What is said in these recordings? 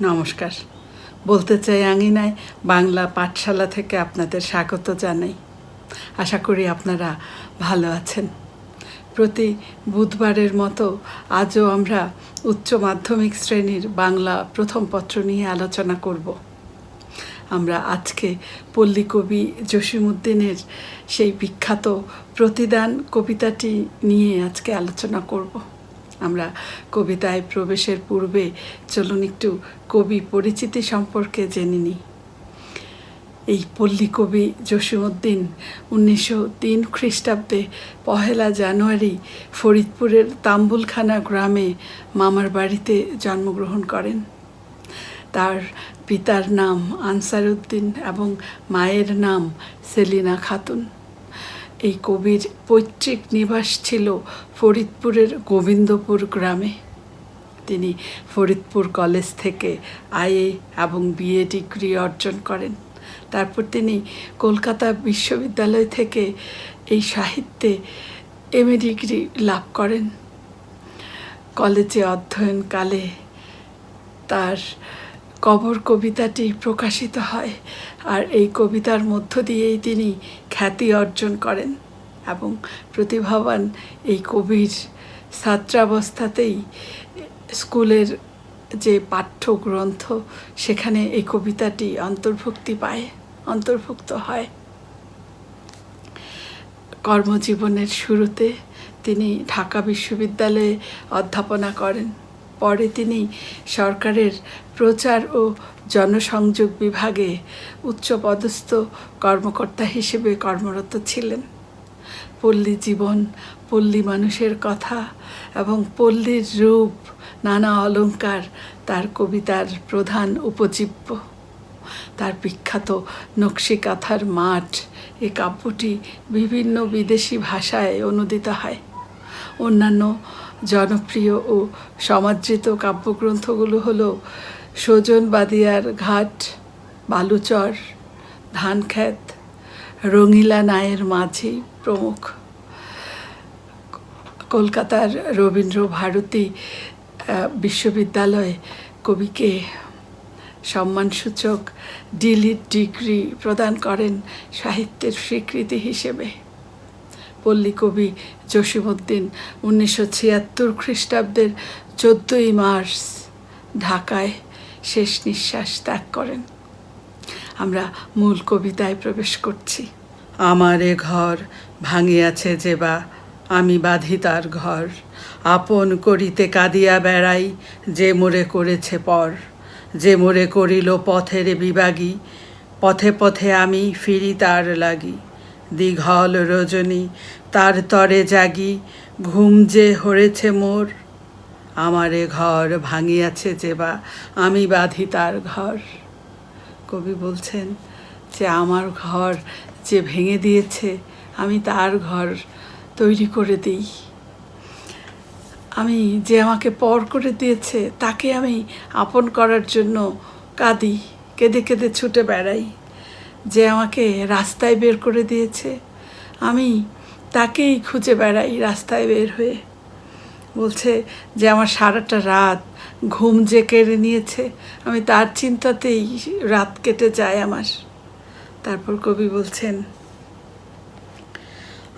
নমস্কার। বলতে চাই আঙিনায় বাংলা পাঠশালা থেকে আপনাদের স্বাগত জানাই। আশা করি আপনারা ভালো আছেন। প্রতি বুধবারের মতো আজও আমরা উচ্চ মাধ্যমিক শ্রেণির বাংলা প্রথম পত্র নিয়ে আলোচনা করব। আমরা আজকে পল্লী কবি জসিমুদ্দিনের সেই বিখ্যাত প্রতিদান কবিতাটি নিয়ে আজকে আলোচনা করব। আমরা কবিতায় প্রবেশের পূর্বে চলুন একটু কবি পরিচিতি সম্পর্কে জেনে নিই। এই পল্লী কবি জসিমুদ্দিন উনিশশো তিন খ্রিস্টাব্দে পহেলা জানুয়ারি ফরিদপুরের তাম্বুলখানা গ্রামে মামার বাড়িতে জন্মগ্রহণ করেন। তার পিতার নাম আনসারউদ্দিন এবং মায়ের নাম সেলিনা খাতুন। এই কবির পৈতৃক নিবাস ছিল ফরিদপুরের গোবিন্দপুর গ্রামে। তিনি ফরিদপুর কলেজ থেকে আইএ এবং বিএ ডিগ্রি অর্জন করেন। তারপর তিনি কলকাতা বিশ্ববিদ্যালয় থেকে এই সাহিত্যে এম ডিগ্রি লাভ করেন। কলেজে অধ্যয়নকালে তার কবর কবিতাটি প্রকাশিত হয় আর এই কবিতার মধ্য দিয়েই তিনি খ্যাতি অর্জন করেন এবং প্রতিভাবান এই কবির ছাত্রাবস্থাতেই স্কুলের যে পাঠ্যগ্রন্থ, সেখানে এই কবিতাটি অন্তর্ভুক্তি পায়, অন্তর্ভুক্ত হয়। কর্মজীবনের শুরুতে তিনি ঢাকা বিশ্ববিদ্যালয়ে অধ্যাপনা করেন। পরে তিনি সরকারের প্রচার ও জনসংযোগ বিভাগে উচ্চপদস্থ কর্মকর্তা হিসেবে কর্মরত ছিলেন। পল্লী জীবন, পল্লী মানুষের কথা এবং পল্লীর রূপ, নানা অলংকার তার কবিতার প্রধান উপজীব্য। তার বিখ্যাত নকশি কাঁথার মাঠ এ কাব্যটি বিভিন্ন বিদেশি ভাষায় অনুদিত হয়। অন্যান্য জনপ্রিয় ও সমাদৃত কাব্যগ্রন্থগুলো হলো সজন বাদিয়ার ঘাট, বালুচর ধানখ্যাত রঙিলা নায়ের মাঝি প্রমুখ, কলকাতার রবীন্দ্র ভারতী বিশ্ববিদ্যালয়ে কবিকে সম্মানসূচক ডিলিট ডিগ্রি প্রদান করেন সাহিত্যের স্বীকৃতি হিসেবে। পল্লী কবি জসিমুদ্দিন উনিশশো ছিয়াত্তর খ্রিস্টাব্দের চোদ্দোই মার্চ ঢাকায় শেষ নিঃশ্বাস ত্যাগ করেন। আমরা মূল কবিতায় প্রবেশ করছি। আমারে ঘর ভাঙিয়াছে যে বা আমি বাঁধি তার ঘর। আপন করিতে কাঁদিয়া বেড়াই যে মোরে করেছে পর। যে মোরে করিল পথের বিভাগী, পথে পথে আমি ফিরি তার লাগি। দীঘল রজনী, তার তরে জাগি, ঘুম যে হরেছে মোর। আমারে ঘর ভাঙিয়াছে যে বা, আমি বাঁধি তার ঘর। কবি বলছেন যে, আমার ঘর যে ভেঙে দিয়েছে, আমি তার ঘর তৈরি করে দিই। আমি যে আমাকে পর করে দিয়েছে, তাকে আমি আপন করার জন্য কাঁদি, কেঁদে কেঁদে ছুটে বেড়াই। যে আমাকে রাস্তায় বের করে দিয়েছে। আমি তাকেই খুঁজে বেড়াই রাস্তায় বের হয়ে। বলছে যে আমার সারাটা রাত ঘুম যে কেড়ে নিয়েছে, আমি তার চিন্তাতেই রাত কেটে যায় আমার। তারপর কবি বলছেন,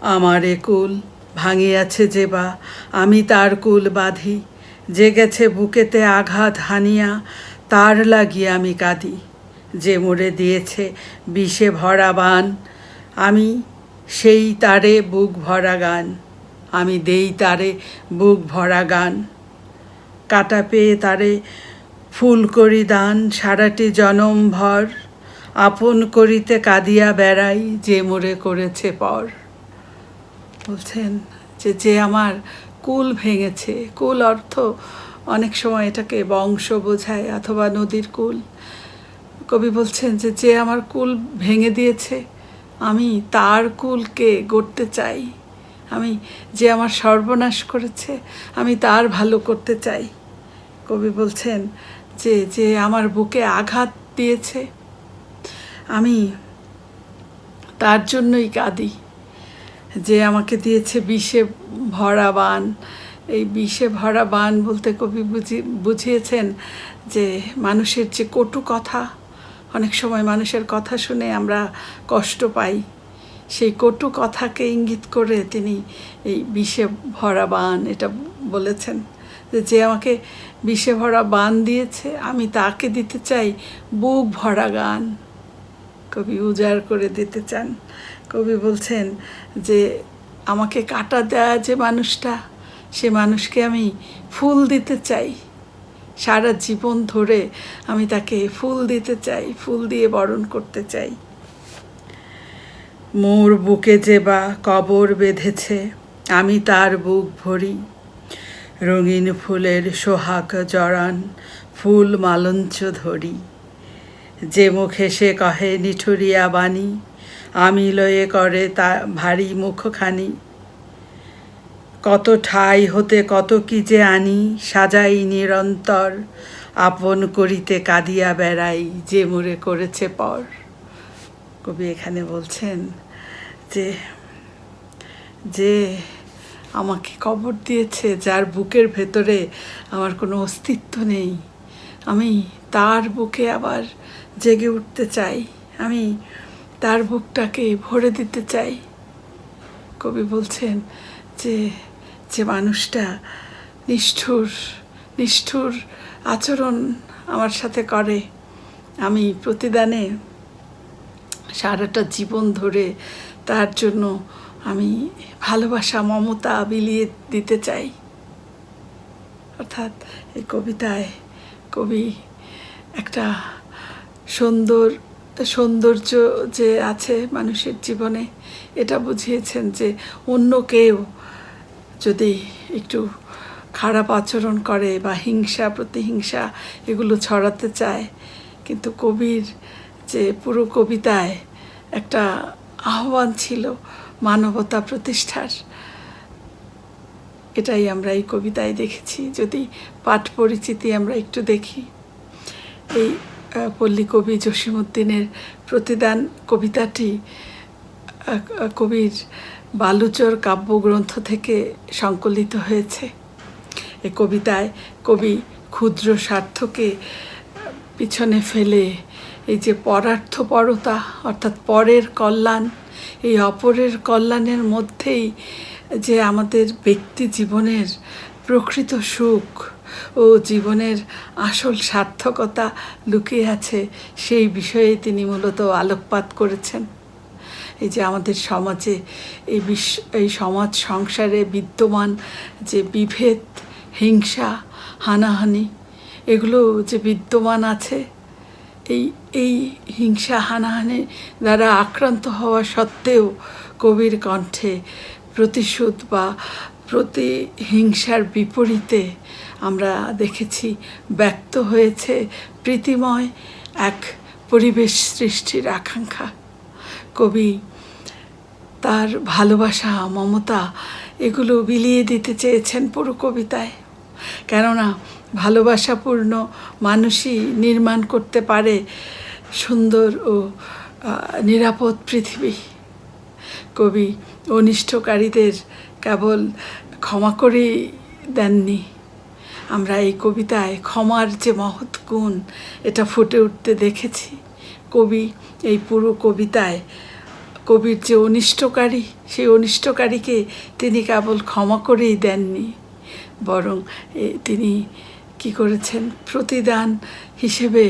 আমার এ কুল ভাঙিয়াছে যে বা, আমি তার কুল বাঁধি। যে গেছে বুকেতে আঘাত হানিয়া, তার লাগিয়ে আমি কাঁদি। যে মরে দিয়েছে বিষে ভরা বান। আমি সেই তারে বুক ভরা গান। আমি দেই তারে বুক ভরা গান। কাটা পেয়ে তারে ফুল করি দান, সারাটি জনম ভর। আপন করিতে কাঁদিয়া বেড়াই যে মোরে করেছে পর। বলছেন যে যে আমার কুল ভেঙেছে, কুল অর্থ অনেক সময় এটাকে বংশ বোঝায় অথবা নদীর কুল। কবি বলছেন যে যে আমার কুল ভেঙে দিয়েছে, আমি তার কুলকে গড়তে চাই। আমি যে আমার সর্বনাশ করেছে, আমি তার ভালো করতে চাই। কবি বলছেন যে যে আমার বুকে আঘাত দিয়েছে, আমি তার জন্যই কাঁদি। যে আমাকে দিয়েছে বিষে ভরা বান। এই বিষে ভরা বান বলতে কবি বুঝি, বুঝিয়েছেন যে, মানুষের যে কটু কথা অনেক সময় মানুষের কথা শুনে আমরা কষ্ট পাই। সেই কটু কথাকে ইঙ্গিত করে তিনি এই বিষে ভরা বান, এটা বলেছেন যে আমাকে বিষে ভরা বান দিয়েছে, আমি তাকে দিতে চাই বুক ভরা গান। কবি উজাড় করে দিতে চান। কবি বলছেন যে, আমাকে কাটা দেয়া যে মানুষটা, সে মানুষকে আমি ফুল দিতে চাই। সারা জীবন ধরে আমি তাকে ফুল দিতে চাই, ফুল দিয়ে বরণ করতে চাই। মোর বুকে যে বা কবর বেঁধেছে, আমি তার বুক ভরি। রঙিন ফুলের সোহাগ জড়ান, ফুল মালঞ্চ ধরি। যে মুখে সে কহে, নিঠুরিয়া বাণী, আমি লয়ে করে তা ভারী মুখখানি। কত ঠাই হতে কত কি যে আনি, সাজাই নিরন্তর। আপন করিতে কাঁদিয়া বেড়াই যে মোরে করেছে পর। কবি এখানে বলছেন যে যে আমাকে কবর দিয়েছে, যার বুকের ভেতরে আমার কোনো অস্তিত্ব নেই। আমি তার বুকে আবার জেগে উঠতে চাই। আমি তার বুকটাকে ভরে দিতে চাই। কবি বলছেন যে যে মানুষটা নিষ্ঠুর নিষ্ঠুর আচরণ আমার সাথে করে। আমি প্রতিদানে সারাটা জীবন ধরে তার জন্য আমি ভালোবাসা, মমতা বিলিয়ে দিতে চাই। অর্থাৎ এই কবিতায় কবি একটা সুন্দর, সৌন্দর্য যে আছে মানুষের জীবনে, এটা বুঝিয়েছেন যে অন্য কেউ যদি একটু খারাপ আচরণ করে বা হিংসা, প্রতিহিংসা এগুলো ছড়াতে চায়, কিন্তু কবির যে পুরো কবিতায় একটা আহ্বান ছিল মানবতা প্রতিষ্ঠার, এটাই আমরা এই কবিতায় দেখেছি। যদি পাঠ পরিচিতি আমরা একটু দেখি, এই পল্লী কবি জসিমুদ্দিনের প্রতিদান কবিতাটি কবির বালুচর কাব্যগ্রন্থ থেকে সংকলিত হয়েছে। এ কবিতায় কবি ক্ষুদ্র স্বার্থকে পিছনে ফেলে এই যে পরার্থপরতা, অর্থাৎ পরের কল্যাণ, এই অপরের কল্যাণের মধ্যেই যে আমাদের ব্যক্তি জীবনের প্রকৃত সুখ ও জীবনের আসল সার্থকতা লুকিয়ে আছে, সেই বিষয়ে তিনি মূলত আলোকপাত করেছেন। এই যে আমাদের সমাজে, এই বিশ্ব এই সমাজ সংসারে বিদ্যমান যে বিভেদ, হিংসা, হানাহানি, এগুলো যে বিদ্যমান আছে, এই এই হিংসা, হানাহানি দ্বারা আক্রান্ত হওয়া সত্ত্বেও কবির কণ্ঠে প্রতিশোধ বা প্রতিহিংসার বিপরীতে আমরা দেখেছি ব্যক্ত হয়েছে প্রীতিময় এক পরিবেশ সৃষ্টির আকাঙ্ক্ষা। কবি, তার ভালোবাসা, মমতা, এগুলো বিলিয়ে দিতে চেয়েছেন পুরো কবিতায়। কেননা, ভালোবাসাপূর্ণ মানুষই নির্মাণ করতে পারে সুন্দর ও নিরাপদ পৃথিবী। কবি অনিষ্টকারীদের কেবল ক্ষমা করেই দেননি। আমরা এই কবিতায় ক্ষমার যে মহৎ গুণ, এটা ফুটে উঠতে দেখেছি। কবি, এই পুরো কবিতায়, কবির যে অনিষ্টকারী, সেই অনিষ্টকারীকে তিনি কেবল ক্ষমা করেই দেননি, বরং তিনি কি করেছেন? প্রতিদান হিসেবে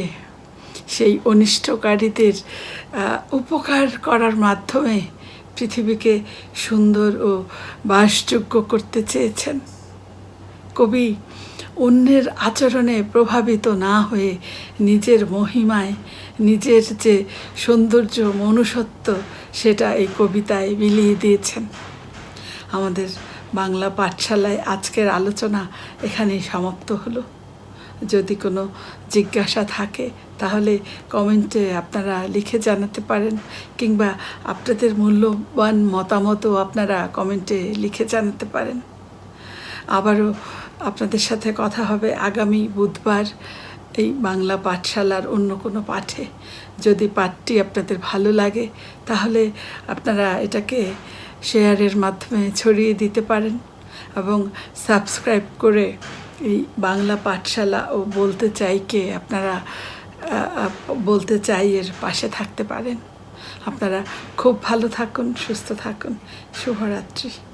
সেই অনিষ্টকারীদের উপকার করার মাধ্যমে পৃথিবীকে সুন্দর ও বাসযোগ্য করতে চেয়েছেন। কবি অন্যের আচরণে প্রভাবিত না হয়ে নিজের মহিমায়, নিজের যে সৌন্দর্য মনুষ্যত্ব, সেটা এই কবিতায় বিলিয়ে দিয়েছেন। আমাদের বাংলা পাঠশালায় আজকের আলোচনা এখানেই সমাপ্ত হলো। যদি কোনো জিজ্ঞাসা থাকে, তাহলে কমেন্টে আপনারা লিখে জানাতে পারেন, কিংবা আপনাদের মূল্যবান মতামতও আপনারা কমেন্টে লিখে জানাতে পারেন। আবারও আপনাদের সাথে কথা হবে আগামী বুধবার এই বাংলা পাঠশালার অন্য কোনো পাঠে। যদি পাঠটি আপনাদের ভালো লাগে, তাহলে আপনারা এটাকে শেয়ারের মাধ্যমে ছড়িয়ে দিতে পারেন এবং সাবস্ক্রাইব করে এই বাংলা পাঠশালা ও বলতে চাইকে আপনারা বলতে চাই এর পাশে থাকতে পারেন। আপনারা খুব ভালো থাকুন, সুস্থ থাকুন। শুভরাত্রি।